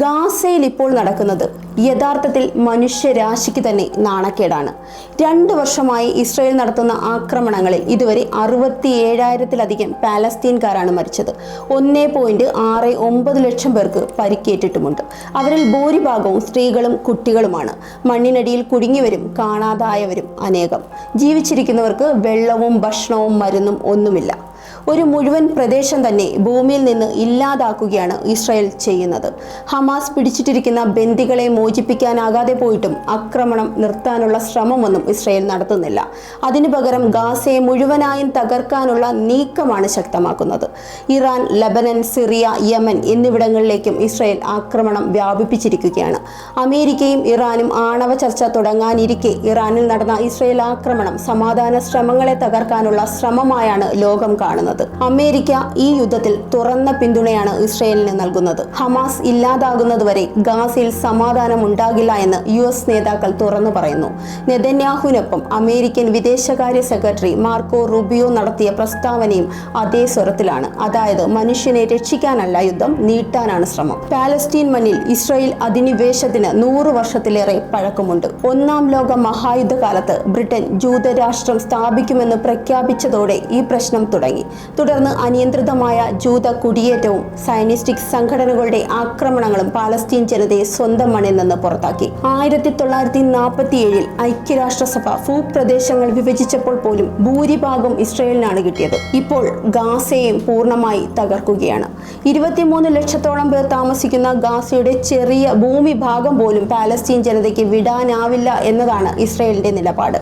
ഗാസയിൽ ഇപ്പോൾ നടക്കുന്നത്. യഥാർത്ഥത്തിൽ മനുഷ്യരാശിക്ക് തന്നെ നാണക്കേടാണ്. രണ്ട് വർഷമായി ഇസ്രയേൽ നടത്തുന്ന ആക്രമണങ്ങളിൽ ഇതുവരെ അറുപത്തി ഏഴായിരത്തിലധികം പാലസ്തീൻകാരാണ് മരിച്ചത്. ഒന്നേ പോയിന്റ് ആറ് ഒമ്പത് ലക്ഷം പേർക്ക് പരിക്കേറ്റിട്ടുമുണ്ട്. അവരിൽ ഭൂരിഭാഗവും സ്ത്രീകളും കുട്ടികളുമാണ്. മണ്ണിനടിയിൽ കുടുങ്ങിവരും കാണാതായവരും അനേകം. ജീവിച്ചിരിക്കുന്നവർക്ക് വെള്ളവും ഭക്ഷണവും മരുന്നും ഒന്നുമില്ല. ഒരു മുഴുവൻ പ്രദേശം തന്നെ ഭൂമിയിൽ നിന്ന് ഇല്ലാതാക്കുകയാണ് ഇസ്രായേൽ ചെയ്യുന്നത്. ഹമാസ് പിടിച്ചിട്ടിരിക്കുന്ന ബന്ദികളെ മോചിപ്പിക്കാനാകാതെ പോയിട്ടും ആക്രമണം നിർത്താനുള്ള ശ്രമമൊന്നും ഇസ്രയേൽ നടത്തുന്നില്ല. അതിനു പകരം ഗാസയെ മുഴുവനായും തകർക്കാനുള്ള നീക്കമാണ് ശക്തമാക്കുന്നത്. ഇറാൻ ലബനൻ സിറിയ യമൻ എന്നിവിടങ്ങളിലേക്കും ഇസ്രയേൽ ആക്രമണം വ്യാപിപ്പിച്ചിരിക്കുകയാണ്. അമേരിക്കയും ഇറാനും ആണവ ചർച്ച തുടങ്ങാനിരിക്കെ ഇറാനിൽ നടന്ന ഇസ്രയേൽ ആക്രമണം സമാധാന ശ്രമങ്ങളെ തകർക്കാനുള്ള ശ്രമമായാണ് ലോകം കാണുന്നത്. അമേരിക്ക ഈ യുദ്ധത്തിൽ തുറന്ന പിന്തുണയാണ് ഇസ്രയേലിന് നൽകുന്നത്. ഹമാസ് ഇല്ലാതാകുന്നതുവരെ ഗാസയിൽ സമാധാനം ഉണ്ടാകില്ല എന്ന് യു എസ് നേതാക്കൾ തുറന്നു പറയുന്നു. നെതന്യാഹുവിനൊപ്പം അമേരിക്കൻ വിദേശകാര്യ സെക്രട്ടറി മാർക്കോ റുബിയോ നടത്തിയ പ്രസ്താവനയും അതേ സ്വരത്തിലാണ്. അതായത് മനുഷ്യനെ രക്ഷിക്കാനല്ല യുദ്ധം നീട്ടാനാണ് ശ്രമം. പാലസ്തീൻ മണ്ണിൽ ഇസ്രായേൽ അധിനിവേശത്തിന് നൂറ് വർഷത്തിലേറെ പഴക്കമുണ്ട്. ഒന്നാം ലോക മഹായുദ്ധകാലത്ത് ബ്രിട്ടൻ ജൂതരാഷ്ട്രം സ്ഥാപിക്കുമെന്ന് പ്രഖ്യാപിച്ചതോടെ ഈ പ്രശ്നം തുടങ്ങി. തുടർന്ന് അനിയന്ത്രിതമായ ജൂത കുടിയേറ്റവും സൈനിസ്റ്റിക് സംഘടനകളുടെ ആക്രമണങ്ങളും പാലസ്തീൻ ജനതയെ സ്വന്തം മണ്ണിൽ നിന്ന് പുറത്താക്കി. ആയിരത്തി തൊള്ളായിരത്തി നാൽപ്പത്തി ഏഴിൽ ഐക്യരാഷ്ട്രസഭ ഭൂപ്രദേശങ്ങൾ വിഭജിച്ചപ്പോൾ പോലും ഭൂരിഭാഗം ഇസ്രയേലിനാണ് കിട്ടിയത്. ഇപ്പോൾ ഗാസയെ പൂർണമായി തകർക്കുകയാണ്. ഇരുപത്തിമൂന്ന് ലക്ഷത്തോളം പേർ താമസിക്കുന്ന ഗാസയുടെ ചെറിയ ഭൂമി ഭാഗം പോലും പാലസ്തീൻ ജനതയ്ക്ക് വിടാനാവില്ല എന്നതാണ് ഇസ്രയേലിന്റെ നിലപാട്.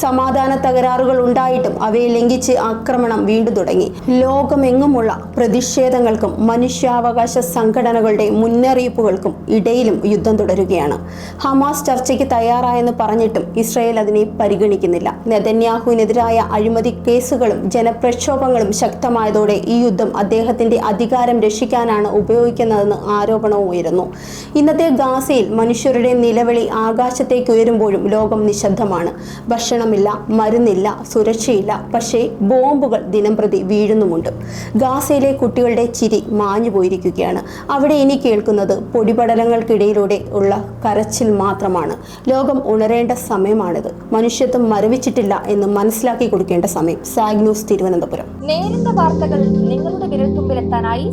സമാധാന തകരാറുകൾ ഉണ്ടായിട്ടും അവയെ ലംഘിച്ച് ആക്രമണം വീണ്ടും തുടങ്ങി. ലോകമെങ്ങുമുള്ള പ്രതിഷേധങ്ങൾക്കും മനുഷ്യാവകാശ സംഘടനകളുടെ മുന്നറിയിപ്പുകൾക്കും ഇടയിലും യുദ്ധം തുടരുകയാണ്. ഹമാസ് ചർച്ചയ്ക്ക് തയ്യാറായെന്ന് പറഞ്ഞിട്ടും ഇസ്രയേൽ അതിനെ പരിഗണിക്കുന്നില്ല. നെതന്യാഹുവിനെതിരായ അഴിമതി കേസുകളും ജനപ്രക്ഷോഭങ്ങളും ശക്തമായതോടെ ഈ യുദ്ധം അദ്ദേഹത്തിന്റെ അധികാരം രക്ഷിക്കാനാണ് ഉപയോഗിക്കുന്നതെന്ന് ആരോപണവും ഉയരുന്നു. ഇന്നത്തെ ഗാസയിൽ മനുഷ്യരുടെ നിലവിളി ആകാശത്തേക്ക് ഉയരുമ്പോഴും ലോകം നിശബ്ദമാണ്. ഭക്ഷണമില്ല മരുന്നില്ല സുരക്ഷയില്ല. പക്ഷേ ബോംബുകൾ ദിനം പ്രതി വീഴുന്നുമുണ്ട്. ഗാസയിലെ കുട്ടികളുടെ ചിരി മാഞ്ഞു പോയിരിക്കുകയാണ്. അവിടെ ഇനി കേൾക്കുന്നത് പൊടിപടലങ്ങൾക്കിടയിലൂടെ ഉള്ള കരച്ചിൽ മാത്രമാണ്. ലോകം ഉണരേണ്ട സമയമാണിത്. മനുഷ്യത്വം മരവിച്ചിട്ടില്ല എന്ന് മനസ്സിലാക്കി കൊടുക്കേണ്ട സമയം. സാഗ് ന്യൂസ് തിരുവനന്തപുരം. നേരിട്ട വാർത്തകൾ നിങ്ങളുടെ വിരൽത്തുമ്പിലെത്താനായി